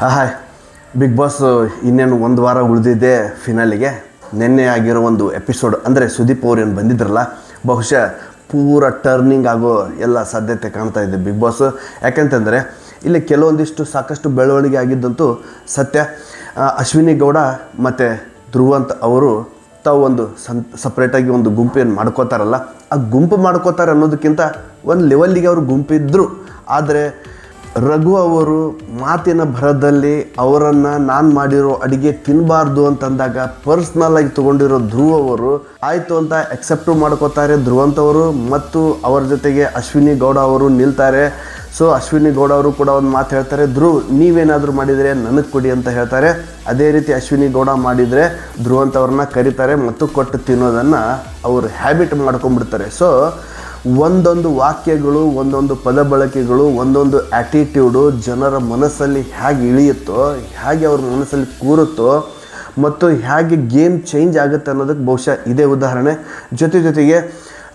Hi. Big boss ಇನ್ನೇನು ಒಂದು ವಾರ ಉಳಿದಿದೆ ಫಿನಾಲಿಗೆ ನಿನ್ನೆ ಆಗಿರೋ ಒಂದು ಎಪಿಸೋಡ್ ಅಂದರೆ ಸುದೀಪ್ ಅವ್ರು ಏನು ಬಂದಿದ್ರಲ್ಲ, ಬಹುಶಃ ಪೂರ ಟರ್ನಿಂಗ್ ಆಗೋ ಎಲ್ಲ ಸಾಧ್ಯತೆ ಕಾಣ್ತಾ ಇದೆ ಬಿಗ್ ಬಾಸ್ ಯಾಕಂತಂದರೆ, ಇಲ್ಲಿ ಕೆಲವೊಂದಿಷ್ಟು ಸಾಕಷ್ಟು ಬೆಳವಣಿಗೆ ಆಗಿದ್ದಂತೂ ಸತ್ಯ. ಅಶ್ವಿನಿ ಗೌಡ ಮತ್ತು ಧ್ರುವಂತ್ ಅವರು ತಾವು ಒಂದು ಸನ್ ಸಪ್ರೇಟಾಗಿ ಒಂದು ಗುಂಪು ಏನು ಮಾಡ್ಕೋತಾರಲ್ಲ, ಆ ಗುಂಪು ಮಾಡ್ಕೋತಾರೆ ಅನ್ನೋದಕ್ಕಿಂತ ಒಂದು ಲೆವೆಲ್ಲಿಗೆ ಅವರು ಗುಂಪಿದ್ರು. ಆದರೆ ರಘು ಅವರು ಮಾತಿನ ಭರದಲ್ಲಿ ಅವರನ್ನು ನಾನು ಮಾಡಿರೋ ಅಡಿಗೆ ತಿನ್ನಬಾರ್ದು ಅಂತಂದಾಗ ಪರ್ಸ್ನಲ್ ಆಗಿ ತೊಗೊಂಡಿರೋ ಧ್ರುವ ಅವರು, ಆಯಿತು ಅಂತ ಎಕ್ಸೆಪ್ಟು ಮಾಡ್ಕೋತಾರೆ ಧ್ರುವಂತವರು ಮತ್ತು ಅವರ ಜೊತೆಗೆ ಅಶ್ವಿನಿ ಗೌಡ ಅವರು ನಿಲ್ತಾರೆ. ಸೊ ಅಶ್ವಿನಿ ಗೌಡ ಅವರು ಕೂಡ ಒಂದು ಮಾತು ಹೇಳ್ತಾರೆ ಧ್ರುವ್ ನೀವೇನಾದರೂ ಮಾಡಿದರೆ ನನಗೆ ಕೊಡಿ ಅಂತ ಹೇಳ್ತಾರೆ. ಅದೇ ರೀತಿ ಅಶ್ವಿನಿ ಗೌಡ ಮಾಡಿದರೆ ಧ್ರುವಂತವ್ರನ್ನ ಕರೀತಾರೆ ಮತ್ತು ಕೊಟ್ಟು ತಿನ್ನೋದನ್ನು ಅವರು ಹ್ಯಾಬಿಟ್ ಮಾಡ್ಕೊಂಡ್ಬಿಡ್ತಾರೆ. ಸೊ ಒಂದೊಂದು ವಾಕ್ಯಗಳು, ಒಂದೊಂದು ಪದ ಬಳಕೆಗಳು, ಒಂದೊಂದು ಆ್ಯಟಿಟ್ಯೂಡು ಜನರ ಮನಸ್ಸಲ್ಲಿ ಹೇಗೆ ಇಳಿಯುತ್ತೋ, ಹೇಗೆ ಅವ್ರ ಮನಸ್ಸಲ್ಲಿ ಕೂರುತ್ತೋ ಮತ್ತು ಹೇಗೆ ಗೇಮ್ ಚೇಂಜ್ ಆಗುತ್ತೆ ಅನ್ನೋದಕ್ಕೆ ಬಹುಶಃ ಇದೇ ಉದಾಹರಣೆ. ಜೊತೆ ಜೊತೆಗೆ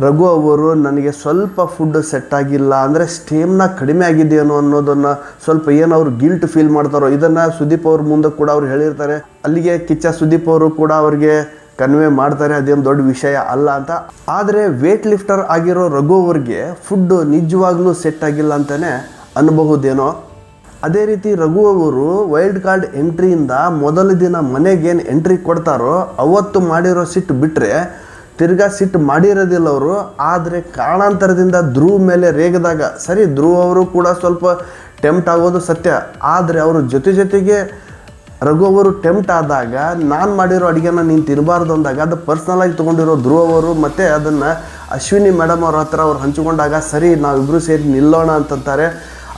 ರಘು ಅವರು, ನನಗೆ ಸ್ವಲ್ಪ ಫುಡ್ ಸೆಟ್ ಆಗಿಲ್ಲ ಅಂದರೆ ಸ್ಟೇಮ್ನ ಕಡಿಮೆ ಆಗಿದೆಯೇನೋ ಅನ್ನೋದನ್ನು ಸ್ವಲ್ಪ ಏನು ಅವ್ರು ಗಿಲ್ಟ್ ಫೀಲ್ ಮಾಡ್ತಾರೋ, ಇದನ್ನು ಸುದೀಪ್ ಅವ್ರ ಮುಂದೆ ಕೂಡ ಅವ್ರು ಹೇಳಿರ್ತಾರೆ. ಅಲ್ಲಿಗೆ ಕಿಚ್ಚ ಸುದೀಪ್ ಅವರು ಕೂಡ ಅವ್ರಿಗೆ ಕನ್ವೆ ಮಾಡ್ತಾರೆ, ಅದೇನು ದೊಡ್ಡ ವಿಷಯ ಅಲ್ಲ ಅಂತ. ಆದರೆ ವೇಟ್ ಲಿಫ್ಟರ್ ಆಗಿರೋ ರಘು ಅವ್ರಿಗೆ ಫುಡ್ಡು ನಿಜವಾಗ್ಲೂ ಸೆಟ್ ಆಗಿಲ್ಲ ಅಂತಲೇ ಅನ್ಬಹುದೇನೋ. ಅದೇ ರೀತಿ ರಘು ಅವರು ವೈಲ್ಡ್ ಕಾರ್ಡ್ ಎಂಟ್ರಿಯಿಂದ ಮೊದಲ ದಿನ ಮನೆಗೇನು ಎಂಟ್ರಿ ಕೊಡ್ತಾರೋ, ಅವತ್ತು ಮಾಡಿರೋ ಸಿಟ್ಟು ಬಿಟ್ಟರೆ ತಿರ್ಗಾ ಸಿಟ್ಟು ಮಾಡಿರೋದಿಲ್ಲ ಅವರು. ಆದರೆ ಕಾರಣಾಂತರದಿಂದ ಧ್ರುವ ಮೇಲೆ ರೇಗದಾಗ, ಸರಿ ಧ್ರುವ್ ಅವರು ಕೂಡ ಸ್ವಲ್ಪ ಟೆಂಪ್ಟ್ ಆಗೋದು ಸತ್ಯ, ಆದರೆ ಅವರು ಜೊತೆ ಜೊತೆಗೆ ರಘು ಅವರು ಟೆಂಪ್ಟ್ ಆದಾಗ, ನಾನು ಮಾಡಿರೋ ಅಡುಗೆನ ನೀನು ತಿನ್ನಬಾರ್ದು ಅಂದಾಗ, ಅದು ಪರ್ಸ್ನಲಾಗಿ ತೊಗೊಂಡಿರೋ ಧ್ರುವ ಅವರು ಮತ್ತು ಅದನ್ನು ಅಶ್ವಿನಿ ಮೇಡಮ್ ಅವ್ರ ಹತ್ರ ಅವ್ರು ಹಂಚಿಕೊಂಡಾಗ, ಸರಿ ನಾವಿಬ್ಬರು ಸೇರಿ ನಿಲ್ಲೋಣ ಅಂತಂತಾರೆ.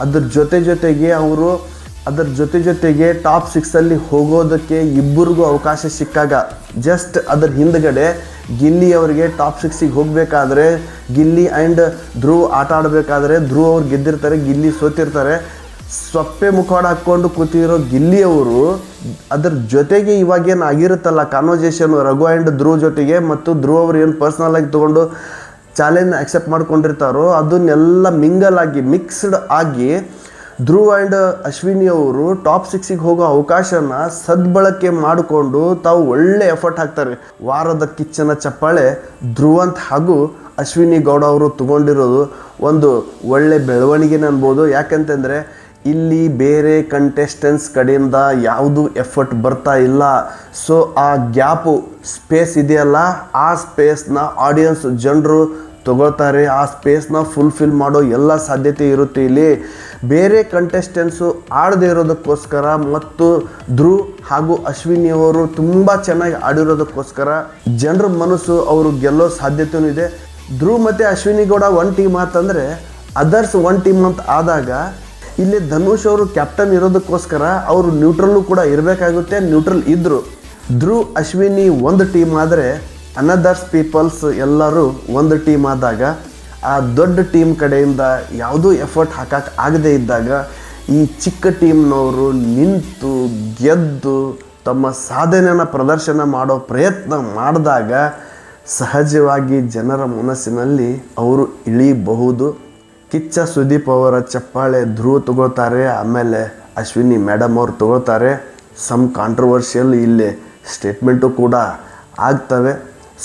ಅದ್ರ ಜೊತೆ ಜೊತೆಗೆ ಅವರು, ಅದರ ಜೊತೆ ಜೊತೆಗೆ ಟಾಪ್ ಸಿಕ್ಸಲ್ಲಿ ಹೋಗೋದಕ್ಕೆ ಇಬ್ಬರಿಗೂ ಅವಕಾಶ ಸಿಕ್ಕಾಗ ಜಸ್ಟ್ ಅದರ ಹಿಂದ್ಗಡೆ ಗಿಲ್ಲಿ ಅವರಿಗೆ ಟಾಪ್ ಸಿಕ್ಸಿಗೆ ಹೋಗಬೇಕಾದ್ರೆ, ಗಿಲ್ಲಿ ಆ್ಯಂಡ್ ಧ್ರುವ್ ಆಟ ಆಡಬೇಕಾದ್ರೆ ಧ್ರುವ್ ಅವ್ರು ಗೆದ್ದಿರ್ತಾರೆ, ಗಿಲ್ಲಿ ಸೋತಿರ್ತಾರೆ. ಸೊಪ್ಪೆ ಮುಖವಾಡ ಹಾಕ್ಕೊಂಡು ಕೂತಿರೋ ಗಿಲ್ಲಿಯವರು ಅದ್ರ ಜೊತೆಗೆ ಇವಾಗೇನು ಆಗಿರುತ್ತಲ್ಲ ಕಾನ್ವರ್ಸೇಷನ್ ರಘು ಆ್ಯಂಡ್ ಧ್ರುವ ಜೊತೆಗೆ ಮತ್ತು ಧ್ರುವ ಅವರು ಏನು ಪರ್ಸ್ನಲ್ ಆಗಿ ತೊಗೊಂಡು ಚಾಲೆಂಜ್ ಅಕ್ಸೆಪ್ಟ್ ಮಾಡ್ಕೊಂಡಿರ್ತಾರೋ, ಅದನ್ನೆಲ್ಲ ಮಿಂಗಲ್ ಆಗಿ ಮಿಕ್ಸ್ಡ್ ಆಗಿ ಧ್ರುವ ಆ್ಯಂಡ್ ಅಶ್ವಿನಿ ಅವರು ಟಾಪ್ ಸಿಕ್ಸಿಗೆ ಹೋಗೋ ಅವಕಾಶನ ಸದ್ಬಳಕೆ ಮಾಡಿಕೊಂಡು ತಾವು ಒಳ್ಳೆ ಎಫರ್ಟ್ ಹಾಕ್ತಾರೆ. ವಾರದ ಕಿಚ್ಚನ ಚಪ್ಪಾಳೆ ಧ್ರುವಂತ್ ಹಾಗೂ ಅಶ್ವಿನಿ ಗೌಡ ಅವರು ತಗೊಂಡಿರೋದು ಒಂದು ಒಳ್ಳೆ ಬೆಳವಣಿಗೆನೇ ಅನ್ಬೋದು. ಯಾಕಂತಂದರೆ ಇಲ್ಲಿ ಬೇರೆ ಕಂಟೆಸ್ಟೆನ್ಸ್ ಕಡೆಯಿಂದ ಯಾವುದು ಎಫರ್ಟ್ ಬರ್ತಾ ಇಲ್ಲ. ಸೊ ಆ ಗ್ಯಾಪು ಸ್ಪೇಸ್ ಇದೆಯಲ್ಲ, ಆ ಸ್ಪೇಸ್ನ ಆಡಿಯನ್ಸ್ ಜನರು ತಗೊಳ್ತಾರೆ. ಆ ಸ್ಪೇಸ್ನ ಫುಲ್ಫಿಲ್ ಮಾಡೋ ಎಲ್ಲ ಸಾಧ್ಯತೆ ಇರುತ್ತೆ ಇಲ್ಲಿ. ಬೇರೆ ಕಂಟೆಸ್ಟೆನ್ಸು ಆಡದೇ ಇರೋದಕ್ಕೋಸ್ಕರ ಮತ್ತು ಧ್ರುವ್ ಹಾಗೂ ಅಶ್ವಿನಿ ಅವರು ತುಂಬ ಚೆನ್ನಾಗಿ ಆಡಿರೋದಕ್ಕೋಸ್ಕರ ಜನರ ಮನಸ್ಸು ಅವರು ಗೆಲ್ಲೋ ಸಾಧ್ಯತೆಯೂ ಇದೆ. ಧ್ರುವ್ ಮತ್ತು ಅಶ್ವಿನಿ ಗೌಡ ಒನ್ ಟೀಮ್ ಆತಂದರೆ ಅದರ್ಸ್ ಒನ್ ಟೀಮ್ ಅಂತ ಆದಾಗ ಇಲ್ಲಿ ಧನುಷ್ ಅವರು ಕ್ಯಾಪ್ಟನ್ ಇರೋದಕ್ಕೋಸ್ಕರ ಅವರು ನ್ಯೂಟ್ರಲ್ ಕೂಡ ಇರಬೇಕಾಗುತ್ತೆ ನ್ಯೂಟ್ರಲ್ ಇದ್ದರು ಧ್ರುವ್ ಅಶ್ವಿನಿ ಒಂದು ಟೀಮ್ ಆದರೆ ಅನದರ್ಸ್ ಪೀಪಲ್ಸ್ ಎಲ್ಲರೂ ಒಂದು ಟೀಮ್ ಆದಾಗ, ಆ ದೊಡ್ಡ ಟೀಮ್ ಕಡೆಯಿಂದ ಯಾವುದೂ ಎಫರ್ಟ್ ಹಾಕಕ್ಕೆ ಆಗದೇ ಇದ್ದಾಗ ಈ ಚಿಕ್ಕ ಟೀಮ್ನವರು ನಿಂತು ಗೆದ್ದು ತಮ್ಮ ಸಾಧನೆಯನ್ನು ಪ್ರದರ್ಶನ ಮಾಡೋ ಪ್ರಯತ್ನ ಮಾಡಿದಾಗ ಸಹಜವಾಗಿ ಜನರ ಮನಸ್ಸಿನಲ್ಲಿ ಅವರು ಇಳಿಬಹುದು. ಕಿಚ್ಚ ಸುದೀಪ್ ಅವರ ಚಪ್ಪಾಳೆ ಧ್ರುವ ತಗೊಳ್ತಾರೆ, ಆಮೇಲೆ ಅಶ್ವಿನಿ ಮೇಡಮ್ ಅವ್ರು ತಗೊಳ್ತಾರೆ. ಸಮ್ ಕಾಂಟ್ರವರ್ಷಿಯಲ್ ಇಲ್ಲಿ ಸ್ಟೇಟ್ಮೆಂಟು ಕೂಡ ಆಗ್ತವೆ.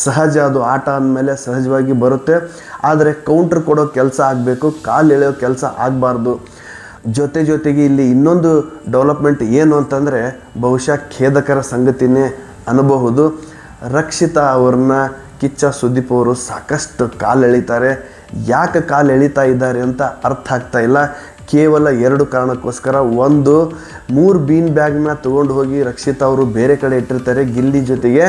ಸಹಜ ಅದು ಆಟ ಅಂದಮೇಲೆ ಸಹಜವಾಗಿ ಬರುತ್ತೆ. ಆದರೆ ಕೌಂಟ್ರ್ ಕೊಡೋ ಕೆಲಸ ಆಗಬೇಕು, ಕಾಲು ಎಳೆಯೋ ಕೆಲಸ ಆಗಬಾರ್ದು. ಜೊತೆ ಜೊತೆಗೆ ಇಲ್ಲಿ ಇನ್ನೊಂದು ಡೆವಲಪ್ಮೆಂಟ್ ಏನು ಅಂತಂದರೆ ಬಹುಶಃ ಖೇದಕರ ಸಂಗತಿನೇ ಅನ್ನಬಹುದು ರಕ್ಷಿತಾ ಅವ್ರನ್ನ ಕಿಚ್ಚ ಸುದೀಪ್ ಅವರು ಸಾಕಷ್ಟು ಕಾಲು ಎಳಿತಾರೆ ಯಾಕೆ ಕಾಲು ಎಳಿತಾ ಇದ್ದಾರೆ ಅಂತ ಅರ್ಥ ಆಗ್ತಾ ಇಲ್ಲ. ಕೇವಲ ಎರಡು ಕಾರಣಕ್ಕೋಸ್ಕರ ಒಂದು, ಮೂರು ಬೀನ್ ಬ್ಯಾಗ್ನ ತೊಗೊಂಡು ಹೋಗಿ ರಕ್ಷಿತಾ ಅವರು ಬೇರೆ ಕಡೆ ಇಟ್ಟಿರ್ತಾರೆ ಗಿಲ್ಲಿ ಜೊತೆಗೆ.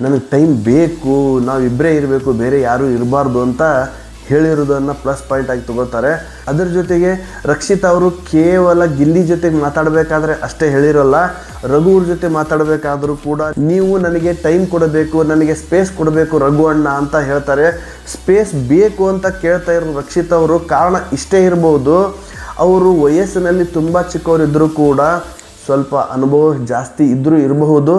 ನನಗೆ ಟೈಮ್ ಬೇಕು ನಾವಿಬ್ಬರೇ ಇರಬೇಕು, ಬೇರೆ ಯಾರೂ ಇರಬಾರ್ದು ಅಂತ ಹೇಳಿರೋದನ್ನು ಪ್ಲಸ್ ಪಾಯಿಂಟ್ ಆಗಿ ತಗೋತಾರೆ ಅದರ ಜೊತೆಗೆ ರಕ್ಷಿತ್ ಅವರು ಕೇವಲ ಗಿಲ್ಲಿ ಜೊತೆಗೆ ಮಾತಾಡಬೇಕಾದ್ರೆ ಅಷ್ಟೇ ಹೇಳಿರೋಲ್ಲ. ರಘುವ್ರ ಜೊತೆ ಮಾತಾಡಬೇಕಾದರೂ ಕೂಡ ನೀವು ನನಗೆ ಟೈಮ್ ಕೊಡಬೇಕು, ನನಗೆ ಸ್ಪೇಸ್ ಕೊಡಬೇಕು ರಘು ಅಣ್ಣ ಅಂತ ಹೇಳ್ತಾರೆ. ಸ್ಪೇಸ್ ಬೇಕು ಅಂತ ಕೇಳ್ತಾ ಇರೋ ರಕ್ಷಿತ್ ಅವರು ಕಾರಣ ಇಷ್ಟೇ ಇರ್ಬೋದು. ಅವರು ವಯಸ್ಸಿನಲ್ಲಿ ತುಂಬ ಚಿಕ್ಕವರಿದ್ದರೂ ಕೂಡ ಸ್ವಲ್ಪ ಅನುಭವ ಜಾಸ್ತಿ ಇದ್ದರೂ ಇರಬಹುದು.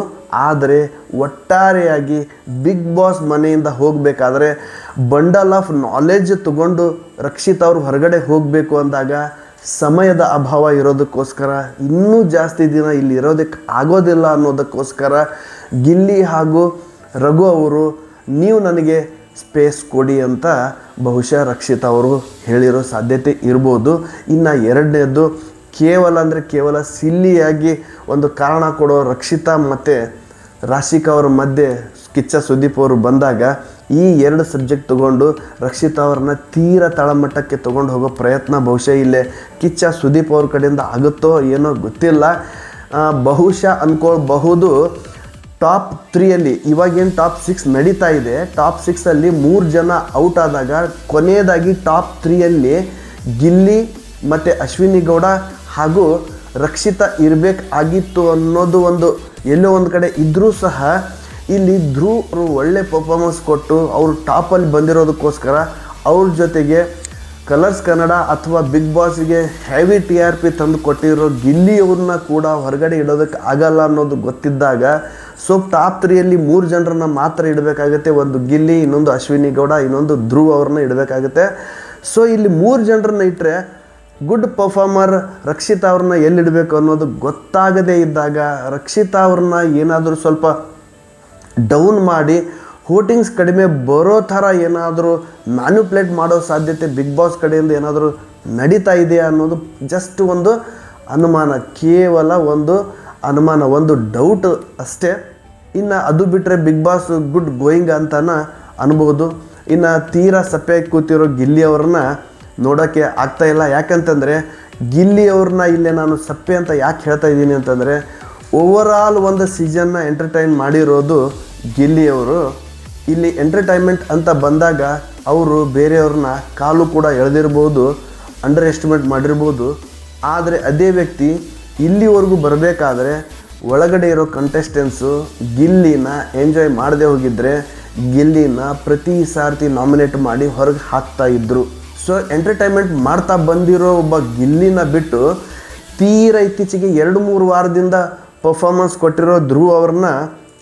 ಆದರೆ ಒಟ್ಟಾರೆಯಾಗಿ ಬಿಗ್ ಬಾಸ್ ಮನೆಯಿಂದ ಹೋಗಬೇಕಾದ್ರೆ ಬಂಡಲ್ ಆಫ್ ನಾಲೆಜ್ ತಗೊಂಡು ರಕ್ಷಿತ್ ಅವರು ಹೊರಗಡೆ ಹೋಗಬೇಕು ಅಂದಾಗ ಸಮಯದ ಅಭಾವ ಇರೋದಕ್ಕೋಸ್ಕರ, ಇನ್ನೂ ಜಾಸ್ತಿ ದಿನ ಇಲ್ಲಿ ಇರೋದಕ್ಕೆ ಆಗೋದಿಲ್ಲ ಅನ್ನೋದಕ್ಕೋಸ್ಕರ ಗಿಲ್ಲಿ ಹಾಗೂ ರಘು ಅವರು, ನೀವು ನನಗೆ ಸ್ಪೇಸ್ ಕೊಡಿ ಅಂತ ಬಹುಶಃ ರಕ್ಷಿತ್ ಅವರು ಹೇಳಿರೋ ಸಾಧ್ಯತೆ ಇರ್ಬೋದು. ಇನ್ನು ಎರಡನೇದು, ಕೇವಲ ಅಂದರೆ ಕೇವಲ ಸಿಲ್ಲಿಯಾಗಿ ಒಂದು ಕಾರಣ ಕೊಡೋ ರಕ್ಷಿತಾ ಮತ್ತು ರಾಶಿಕಾ ಅವರ ಮಧ್ಯೆ, ಕಿಚ್ಚ ಸುದೀಪ್ ಅವರು ಬಂದಾಗ ಈ ಎರಡು ಸಬ್ಜೆಕ್ಟ್ ತಗೊಂಡು ರಕ್ಷಿತಾ ಅವ್ರನ್ನ ತೀರ ತಳಮಟ್ಟಕ್ಕೆ ತೊಗೊಂಡು ಹೋಗೋ ಪ್ರಯತ್ನ ಬಹುಶಃ ಇಲ್ಲೇ ಕಿಚ್ಚ ಸುದೀಪ್ ಅವ್ರ ಕಡೆಯಿಂದ ಆಗುತ್ತೋ ಏನೋ ಗೊತ್ತಿಲ್ಲ. ಬಹುಶಃ ಅಂದ್ಕೊಳ್ಬಹುದು ಟಾಪ್ ತ್ರೀಯಲ್ಲಿ ಇವಾಗೇನು ಟಾಪ್ ಸಿಕ್ಸ್ ನಡೀತಾ ಇದೆ. ಟಾಪ್ ಸಿಕ್ಸಲ್ಲಿ ಮೂರು ಜನ ಔಟ್ ಆದಾಗ ಕೊನೆಯದಾಗಿ ಟಾಪ್ ತ್ರೀಯಲ್ಲಿ ಗಿಲ್ಲಿ ಮತ್ತು ಅಶ್ವಿನಿ ಗೌಡ ಹಾಗೂ ರಕ್ಷಿತಾ ಇರಬೇಕಾಗಿತ್ತು ಅನ್ನೋದು ಒಂದು ಎಲ್ಲೋ ಒಂದು ಕಡೆ ಇದ್ದರೂ ಸಹ ಇಲ್ಲಿ ಧ್ರುವರು ಒಳ್ಳೆ ಪರ್ಫಾರ್ಮೆನ್ಸ್ ಕೊಟ್ಟು ಅವರು ಟಾಪಲ್ಲಿ ಬಂದಿರೋದಕ್ಕೋಸ್ಕರ ಅವ್ರ ಜೊತೆಗೆ ಕಲರ್ಸ್ ಕನ್ನಡ ಅಥವಾ ಬಿಗ್ ಬಾಸ್ಗೆ ಹೆವಿ ಟಿ ಆರ್ ಪಿ ತಂದು ಕೊಟ್ಟಿರೋ ಗಿಲ್ಲಿಯವ್ರನ್ನ ಕೂಡ ಹೊರಗಡೆ ಇಡೋದಕ್ಕೆ ಆಗಲ್ಲ ಅನ್ನೋದು ಗೊತ್ತಿದ್ದಾಗ ಸೊ ಟಾಪ್ ತ್ರೀಯಲ್ಲಿ ಮೂರು ಜನರನ್ನ ಮಾತ್ರ ಇಡಬೇಕಾಗುತ್ತೆ. ಒಂದು ಗಿಲ್ಲಿ, ಇನ್ನೊಂದು ಅಶ್ವಿನಿ ಗೌಡ, ಇನ್ನೊಂದು ಧ್ರುವ್ ಅವ್ರನ್ನ ಇಡಬೇಕಾಗುತ್ತೆ. ಸೊ ಇಲ್ಲಿ ಮೂರು ಜನರನ್ನ ಇಟ್ಟರೆ ಗುಡ್ ಪರ್ಫಾರ್ಮರ್ ರಕ್ಷಿತಾ ಅವ್ರನ್ನ ಎಲ್ಲಿಡಬೇಕು ಅನ್ನೋದು ಗೊತ್ತಾಗದೇ ಇದ್ದಾಗ ರಕ್ಷಿತಾ ಅವ್ರನ್ನ ಏನಾದರೂ ಸ್ವಲ್ಪ ಡೌನ್ ಮಾಡಿ ಹೋಟಿಂಗ್ಸ್ ಕಡಿಮೆ ಬರೋ ಥರ ಏನಾದರೂ ಮ್ಯಾನ್ಯುಪ್ಲೇಟ್ ಮಾಡೋ ಸಾಧ್ಯತೆ ಬಿಗ್ ಬಾಸ್ ಕಡೆಯಿಂದ ಏನಾದರೂ ನಡೀತಾ ಇದೆಯಾ ಅನ್ನೋದು ಜಸ್ಟ್ ಒಂದು ಅನುಮಾನ, ಕೇವಲ ಒಂದು ಅನುಮಾನ, ಒಂದು ಡೌಟ್ ಅಷ್ಟೇ. ಇನ್ನು ಅದು ಬಿಟ್ಟರೆ ಬಿಗ್ ಬಾಸ್ ಗುಡ್ ಗೋಯಿಂಗ್ ಅಂತಾನ ಅನ್ಬೋದು. ಇನ್ನು ತೀರಾ ಸಪ್ಪೆಯಾಗಿ ಕೂತಿರೋ ಗಿಲ್ಲಿ ಅವ್ರನ್ನ ನೋಡೋಕ್ಕೆ ಆಗ್ತಾ ಇಲ್ಲ. ಯಾಕಂತಂದರೆ ಗಿಲ್ಲಿ ಅವ್ರನ್ನ ಇಲ್ಲೇ ನಾನು ಸಪ್ಪೆ ಅಂತ ಯಾಕೆ ಹೇಳ್ತಾ ಇದ್ದೀನಿ ಅಂತಂದರೆ ಓವರಾಲ್ ಒಂದು ಸೀಸನ್ನ ಎಂಟರ್ಟೈನ್ ಮಾಡಿರೋದು ಗಿಲ್ಲಿಯವರು. ಇಲ್ಲಿ ಎಂಟರ್ಟೈನ್ಮೆಂಟ್ ಅಂತ ಬಂದಾಗ ಅವರು ಬೇರೆಯವ್ರನ್ನ ಕಾಲು ಕೂಡ ಎಳೆದಿರ್ಬೋದು ಅಂಡರ್ ಎಸ್ಟಿಮೇಟ್ ಮಾಡಿರ್ಬೋದು. ಆದರೆ ಅದೇ ವ್ಯಕ್ತಿ ಇಲ್ಲಿವರೆಗೂ ಬರಬೇಕಾದ್ರೆ ಒಳಗಡೆ ಇರೋ ಕಂಟೆಸ್ಟೆನ್ಸು ಗಿಲ್ಲಿನ ಎಂಜಾಯ್ ಮಾಡದೆ ಹೋಗಿದ್ರೆ ಗಿಲ್ಲಿನ ಪ್ರತಿ ಸಾರ್ತಿ ನಾಮಿನೇಟ್ ಮಾಡಿ ಹೊರಗೆ ಹಾಕ್ತಾ ಇದ್ದರು ಸೊ ಎಂಟರ್ಟೈನ್ಮೆಂಟ್ ಮಾಡ್ತಾ ಬಂದಿರೋ ಒಬ್ಬ ಗಿಲ್ಲಿನ ಬಿಟ್ಟು ತೀರ ಇತ್ತೀಚೆಗೆ ಎರಡು ಮೂರು ವಾರದಿಂದ ಪರ್ಫಾರ್ಮೆನ್ಸ್ ಕೊಟ್ಟಿರೋ ಧ್ರುವ್ ಅವ್ರನ್ನ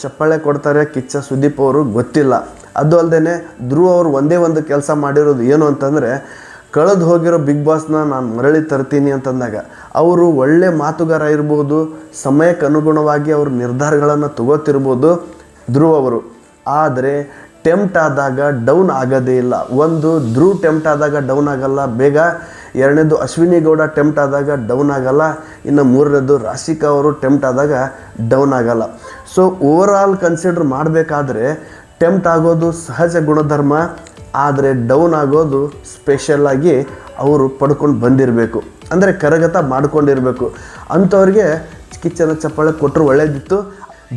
ಚಪ್ಪಾಳೆ ಕೊಡ್ತಾರೆ ಕಿಚ್ಚ ಸುದೀಪ್ ಅವರು, ಗೊತ್ತಿಲ್ಲ. ಅದು ಅಲ್ಲದೆ ಧ್ರುವ್ ಅವರು ಒಂದೇ ಒಂದು ಕೆಲಸ ಮಾಡಿರೋದು ಏನು ಅಂತಂದರೆ, ಕಳೆದು ಹೋಗಿರೋ ಬಿಗ್ ಬಾಸ್ನ ನಾನು ಮರಳಿ ತರ್ತೀನಿ ಅಂತಂದಾಗ, ಅವರು ಒಳ್ಳೆ ಮಾತುಗಾರ ಇರ್ಬೋದು, ಸಮಯಕ್ಕೆ ಅನುಗುಣವಾಗಿ ಅವ್ರ ನಿರ್ಧಾರಗಳನ್ನು ತಗೋತಿರ್ಬೋದು ಧ್ರುವ್ ಅವರು. ಆದರೆ ಟೆಂಪ್ಟ್ ಆದಾಗ ಡೌನ್ ಆಗೋದೇ ಇಲ್ಲ. ಒಂದು ಧ್ರುವ್ ಟೆಂಪ್ಟ್ ಆದಾಗ ಡೌನ್ ಆಗಲ್ಲ, ಬೇಗ ಎರಡನೇದು ಅಶ್ವಿನಿ ಗೌಡ ಟೆಂಪ್ಟ್ ಆದಾಗ ಡೌನ್ ಆಗಲ್ಲ, ಇನ್ನು ಮೂರನೇದು ರಾಶಿಕಾ ಅವರು ಟೆಂಪ್ಟ್ ಆದಾಗ ಡೌನ್ ಆಗಲ್ಲ. ಸೊ ಓವರ್ ಆಲ್ ಕನ್ಸಿಡರ್ ಮಾಡಬೇಕಾದ್ರೆ ಟೆಂಪ್ಟ್ ಆಗೋದು ಸಹಜ ಗುಣಧರ್ಮ, ಆದರೆ ಡೌನ್ ಆಗೋದು ಸ್ಪೆಷಲ್ಲಾಗಿ ಅವರು ಪಡ್ಕೊಂಡು ಬಂದಿರಬೇಕು. ಅಂದರೆ ಕರಗತ ಮಾಡ್ಕೊಂಡಿರಬೇಕು. ಅಂಥವ್ರಿಗೆ ಕಿಚ್ಚನ ಚಪ್ಪಾಳೆ ಕೊಟ್ಟರು ಒಳ್ಳೆಯದಿತ್ತು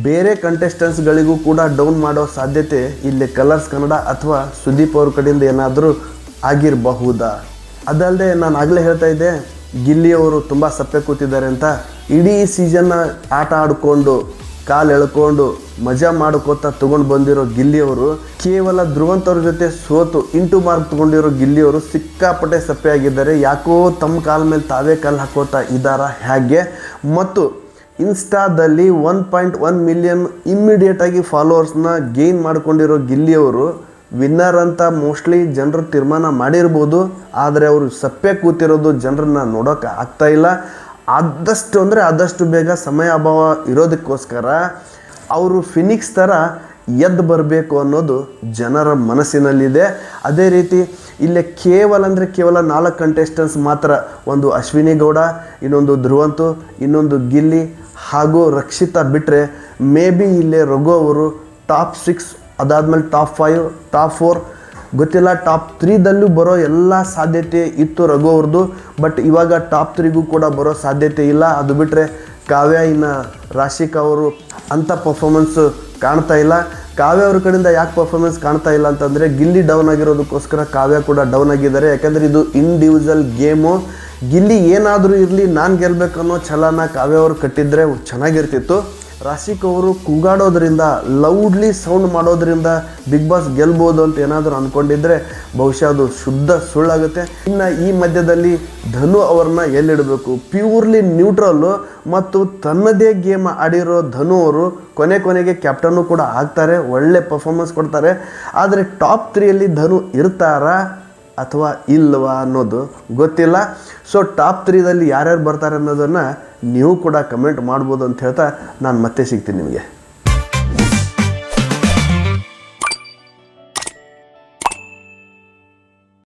ಬೇರೆ ಕಂಟೆಸ್ಟೆಂಟ್ಸ್ಗಳಿಗೂ ಕೂಡ ಡೌನ್ ಮಾಡೋ ಸಾಧ್ಯತೆ, ಇಲ್ಲಿ ಕಲರ್ಸ್ ಕನ್ನಡ ಅಥವಾ ಸುದೀಪ್ ಅವ್ರ ಕಡೆಯಿಂದ ಏನಾದರೂ ಆಗಿರಬಹುದಾ? ಅದಲ್ಲದೆ ನಾನು ಆಗಲೇ ಹೇಳ್ತಾ ಇದ್ದೆ ಗಿಲ್ಲಿಯವರು ತುಂಬ ಸಪ್ಪೆ ಕೂತಿದ್ದಾರೆ ಅಂತ ಇಡೀ ಸೀಸನ್ನ ಆಟ ಆಡಿಕೊಂಡು, ಕಾಲು ಎಳ್ಕೊಂಡು, ಮಜಾ ಮಾಡ್ಕೋತಾ ತೊಗೊಂಡು ಬಂದಿರೋ ಗಿಲ್ಲಿಯವರು ಕೇವಲ ಧ್ರುವಂತವ್ರ ಜೊತೆ ಸೋತು ಇಂಟು ಮಾರ್ಕ್ ತಗೊಂಡಿರೋ ಗಿಲ್ಲಿಯವರು ಸಿಕ್ಕಾಪಟ್ಟೆ ಸಪ್ಪೆ ಆಗಿದ್ದಾರೆ. ಯಾಕೋ ತಮ್ಮ ಕಾಲ ಮೇಲೆ ತಾವೇ ಕಾಲು ಹಾಕೋತಾ ಇದ್ದಾರ ಹೇಗೆ ಮತ್ತು ಇನ್ಸ್ಟಾದಲ್ಲಿ ಒನ್ ಪಾಯಿಂಟ್ ಒನ್ ಮಿಲಿಯನ್ ಇಮ್ಮಿಡಿಯೇಟಾಗಿ ಫಾಲೋವರ್ಸ್ನ ಗೇನ್ ಮಾಡ್ಕೊಂಡಿರೋ ಗಿಲ್ಲಿಯವರು ವಿನ್ನರ್ ಅಂತ ಮೋಸ್ಟ್ಲಿ ಜನರು ತೀರ್ಮಾನ ಮಾಡಿರ್ಬೋದು, ಆದರೆ ಅವರು ಸಪ್ಪೆ ಕೂತಿರೋದು ಜನರನ್ನ ನೋಡೋಕೆ ಆಗ್ತಾ ಇಲ್ಲ. ಆದಷ್ಟು ಅಂದರೆ ಆದಷ್ಟು ಬೇಗ ಸಮಯ ಅಭಾವ ಇರೋದಕ್ಕೋಸ್ಕರ ಅವರು ಫಿನಿಕ್ಸ್ ಥರ ಎದ್ದು ಬರಬೇಕು ಅನ್ನೋದು ಜನರ ಮನಸ್ಸಿನಲ್ಲಿದೆ. ಅದೇ ರೀತಿ ಇಲ್ಲೇ ಕೇವಲ ಅಂದರೆ ಕೇವಲ ನಾಲ್ಕು ಕಂಟೆಸ್ಟೆಂಟ್ಸ್ ಮಾತ್ರ, ಒಂದು ಅಶ್ವಿನಿ ಗೌಡ, ಇನ್ನೊಂದು ಧ್ರುವಂತು, ಇನ್ನೊಂದು ಗಿಲ್ಲಿ ಹಾಗೂ ರಕ್ಷಿತಾ ಬಿಟ್ಟರೆ ಮೇ ಬಿ ಇಲ್ಲೇ ರಘು ಅವರು ಟಾಪ್ ಸಿಕ್ಸ್ ಅದಾದಮೇಲೆ ಟಾಪ್ ಫೈವ್ ಟಾಪ್ ಫೋರ್ ಗೊತ್ತಿಲ್ಲ ಟಾಪ್ ತ್ರೀದಲ್ಲೂ ಬರೋ ಎಲ್ಲ ಸಾಧ್ಯತೆ ಇತ್ತು ರಘು ಅವ್ರದ್ದು ಬಟ್ ಇವಾಗ ಟಾಪ್ ತ್ರೀಗೂ ಕೂಡ ಬರೋ ಸಾಧ್ಯತೆ ಇಲ್ಲ. ಅದು ಬಿಟ್ಟರೆ ಕಾವ್ಯ ಇನ್ನು ರಾಶಿಕ್ ಅವರು ಅಂಥ ಪರ್ಫಾಮೆನ್ಸು ಕಾಣ್ತಾ ಇಲ್ಲ. ಕಾವ್ಯ ಅವ್ರ ಕಡೆಯಿಂದ ಯಾಕೆ ಪರ್ಫಾಮೆನ್ಸ್ ಕಾಣ್ತಾ ಇಲ್ಲ ಅಂತಂದರೆ ಗಿಲ್ಲಿ ಡೌನ್ ಆಗಿರೋದಕ್ಕೋಸ್ಕರ ಕಾವ್ಯ ಕೂಡ ಡೌನ್ ಆಗಿದ್ದಾರೆ. ಯಾಕಂದರೆ ಇದು ಇಂಡಿವಿಜುವಲ್ ಗೇಮು ಗಿಲ್ಲಿ ಏನಾದರೂ ಇರಲಿ ನಾನು ಗೆಲ್ಬೇಕು ಅನ್ನೋ ಛಲನ ಕಾವ್ಯ ಅವರು ಕಟ್ಟಿದ್ರೆ ಚೆನ್ನಾಗಿರ್ತಿತ್ತು. ರಾಶಿಕ್ ಅವರು ಕೂಗಾಡೋದ್ರಿಂದ ಲೌಡ್ಲಿ ಸೌಂಡ್ ಮಾಡೋದ್ರಿಂದ ಬಿಗ್ ಬಾಸ್ ಗೆಲ್ಬೋದು ಅಂತ ಏನಾದರೂ ಅಂದ್ಕೊಂಡಿದ್ರೆ ಬಹುಶಃ ಅದು ಶುದ್ಧ ಸುಳ್ಳಾಗುತ್ತೆ. ಇನ್ನು ಈ ಮಧ್ಯದಲ್ಲಿ ಧನು ಅವ್ರನ್ನ ಎಲ್ಲಿಡಬೇಕು? ಪ್ಯೂರ್ಲಿ ನ್ಯೂಟ್ರಲ್ಲು ಮತ್ತು ತನ್ನದೇ ಗೇಮ್ ಆಡಿರೋ ಧನು ಅವರು ಕೊನೆ ಕೊನೆಗೆ ಕ್ಯಾಪ್ಟನ್ನು ಕೂಡ ಆಗ್ತಾರೆ, ಒಳ್ಳೆ ಪರ್ಫಾರ್ಮೆನ್ಸ್ ಕೊಡ್ತಾರೆ. ಆದರೆ ಟಾಪ್ ತ್ರೀಯಲ್ಲಿ ಧನು ಇರ್ತಾರಾ? ಅಥವಾ ಇಲ್ವಾ ಅನ್ನೋದು ಗೊತ್ತಿಲ್ಲ. ಸೊ ಟಾಪ್ ತ್ರೀದಲ್ಲಿ ಯಾರ್ಯಾರು ಬರ್ತಾರೆ ಅನ್ನೋದನ್ನು ನೀವು ಕೂಡ ಕಮೆಂಟ್ ಮಾಡ್ಬೋದು ಅಂತ ಹೇಳ್ತಾ ನಾನು ಮತ್ತೆ ಸಿಗ್ತೀನಿ ನಿಮಗೆ.